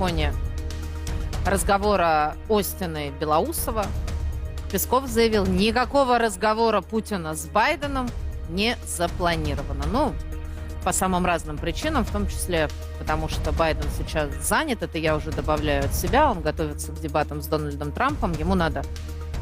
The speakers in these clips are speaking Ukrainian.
фоне разговора Остина и Белоусова Песков заявил, никакого разговора Путина с Байденом не запланировано. Ну, по самым разным причинам, в том числе потому, что Байден сейчас занят, это я уже добавляю от себя, он готовится к дебатам с Дональдом Трампом, ему надо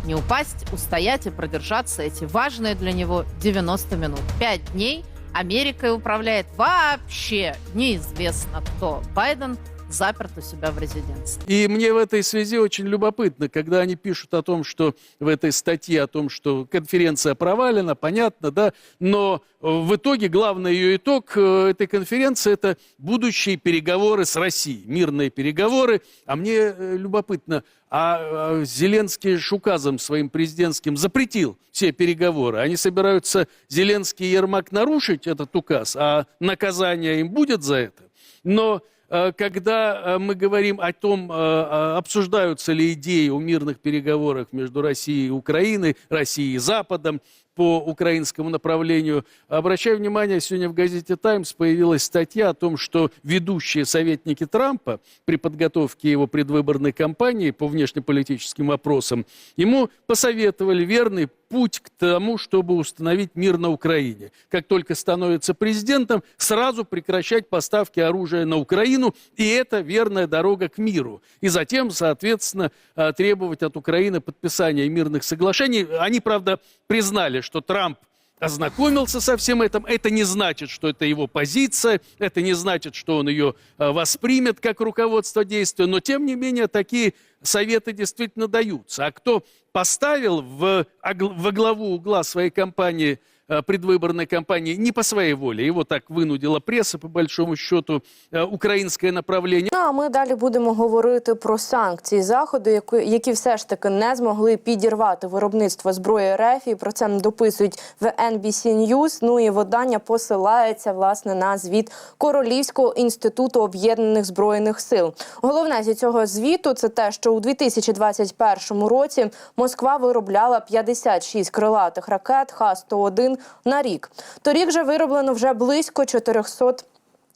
не упасть, устоять и продержаться эти важные для него 90 минут. Пять дней Америкой управляет вообще неизвестно кто. Байден заперт у себя в резиденции. И мне в этой связи очень любопытно, когда они пишут о том, что в этой статье о том, что конференция провалена, понятно, да, но в итоге главный ее итог э, этой конференции это будущие переговоры с Россией, мирные переговоры. А мне э, любопытно, а э, Зеленский ж указом своим президентским запретил все переговоры. Они собираются Зеленский и Ермак нарушить этот указ, а наказание им будет за это. Но когда э, мы говорим о том, э, э, обсуждаются ли идеи о мирных переговорах между Россией и Украиной, Россией и Западом по украинскому направлению, обращаю внимание, сегодня в газете «Таймс» появилась статья о том, что ведущие советники Трампа при подготовке его предвыборной кампании по внешнеполитическим вопросам ему посоветовали верный путь к тому, чтобы установить мир на Украине. Как только становится президентом, сразу прекращать поставки оружия на Украину, и это верная дорога к миру. И затем, соответственно, э, требовать от Украины подписания мирных соглашений. Они, правда, признали, что Трамп ознакомился со всем этим. Это не значит, что это его позиция, это не значит, что он ее э, воспримет как руководство действия, но тем не менее такие советы действительно даются. А кто поставил в, огл- во главу угла своей кампании, э, предвыборной кампании не по своей воле, его так вынудила пресса, по большому счету, э, украинское направление, Ну а ми далі будемо говорити про санкції заходу, які, які все ж таки не змогли підірвати виробництво зброї РФ. І про це дописують в NBC News. Ну і видання посилається власне на звіт Королівського інституту об'єднаних збройних сил. Головне зі цього звіту це те, що у 2021 році Москва виробляла 56 крилатих ракет Х-101 на рік. Торік же вироблено вже близько 400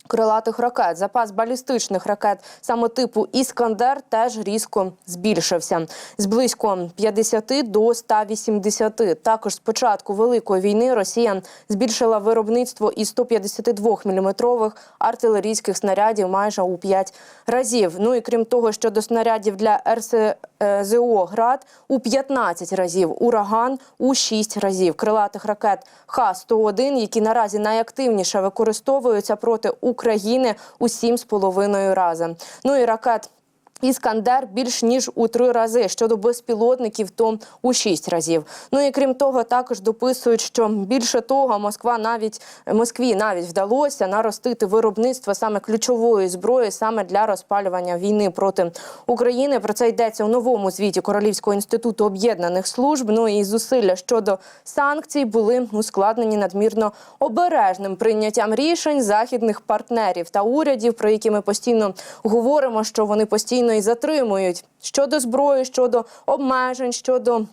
крилатих ракет. Запас балістичних ракет саме типу Іскандер теж різко збільшився з близько 50 до 180. Також з початку великої війни Росія збільшила виробництво із 152 мм артилерійських снарядів майже у 5 разів. Ну і крім того, щодо снарядів для РСЗО «Град» у 15 разів, ураган у 6 разів. Крилатих ракет Х-101, які наразі найактивніше використовуються проти України у 7,5 рази. Ну і ракет Іскандер більш ніж у три рази щодо безпілотників, то у шість разів. Ну і крім того, також дописують, що більше того, Москва навіть Москві навіть вдалося наростити виробництво саме ключової зброї саме для розпалювання війни проти України. Про це йдеться у новому звіті Королівського інституту об'єднаних служб. Ну і зусилля щодо санкцій були ускладнені надмірно обережним прийняттям рішень західних партнерів та урядів, про які ми постійно говоримо, що вони постійно і затримують щодо зброї, щодо обмежень, щодо.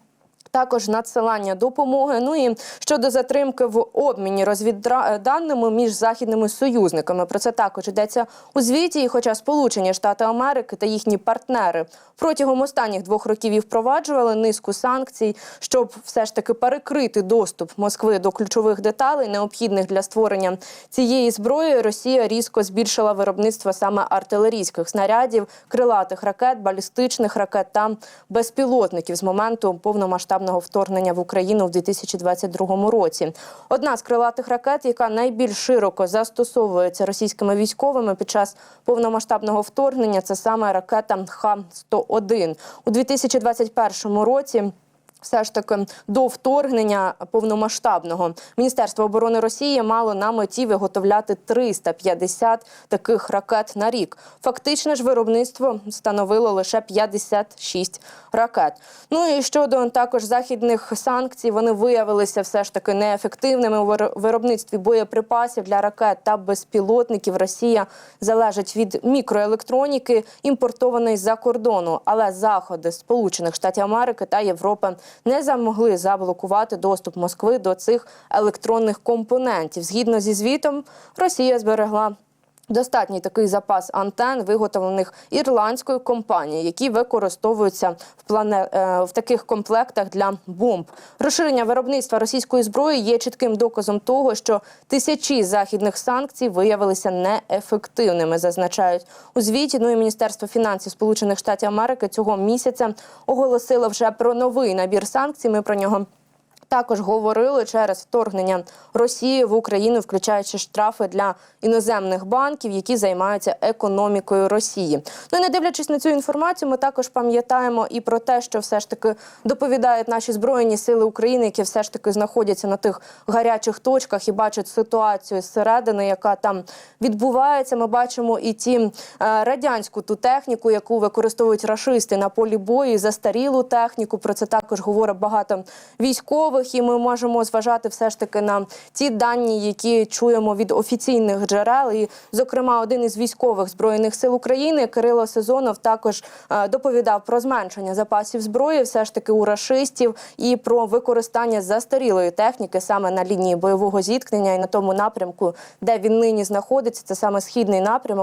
Також надсилання допомоги. Ну і щодо затримки в обміні розвідданими між західними союзниками. Про це також йдеться у звіті. І хоча Сполучені Штати Америки та їхні партнери протягом останніх двох років і впроваджували низку санкцій, щоб все ж таки перекрити доступ Москви до ключових деталей, необхідних для створення цієї зброї, Росія різко збільшила виробництво саме артилерійських снарядів, крилатих ракет, балістичних ракет та безпілотників з моменту повномасштабного вторгнення в Україну в 2022 році. Одна з крилатих ракет, яка найбільш широко застосовується російськими військовими під час повномасштабного вторгнення, це саме ракета Х-101. у 2021 році. Все ж таки до вторгнення повномасштабного Міністерство оборони Росії мало на меті виготовляти 350 таких ракет на рік. Фактичне ж виробництво становило лише 56 ракет. Ну і щодо також західних санкцій, вони виявилися все ж таки неефективними у вир- виробництві боєприпасів для ракет та безпілотників. Росія залежить від мікроелектроніки, імпортованої з-за кордону. Але заходи Сполучених Штатів Америки та Європи не змогли заблокувати доступ Москви до цих електронних компонентів. Згідно зі звітом, Росія зберегла Достатній такий запас антен, виготовлених ірландською компанією, які використовуються в плане е, в таких комплектах для бомб. Розширення виробництва російської зброї є чітким доказом того, що тисячі західних санкцій виявилися неефективними, зазначають у звіті. Ну і Міністерство фінансів Сполучених Штатів Америки цього місяця оголосило вже про новий набір санкцій. Ми про нього також говорили через вторгнення Росії в Україну, включаючи штрафи для іноземних банків, які займаються економікою Росії. Ну і не дивлячись на цю інформацію, ми також пам'ятаємо і про те, що все ж таки доповідають наші збройні сили України, які все ж таки знаходяться на тих гарячих точках і бачать ситуацію зсередини, яка там відбувається. Ми бачимо і ті е, радянську ту техніку, яку використовують рашисти на полі бою, застарілу техніку. Про це також говорить багато військових, і ми можемо зважати все ж таки на ті дані, які чуємо від офіційних джерел. І, зокрема, один із військових збройних сил України Кирило Сезонов також е, доповідав про зменшення запасів зброї, все ж таки у рашистів, і про використання застарілої техніки саме на лінії бойового зіткнення і на тому напрямку, де він нині знаходиться. Це саме східний напрямок.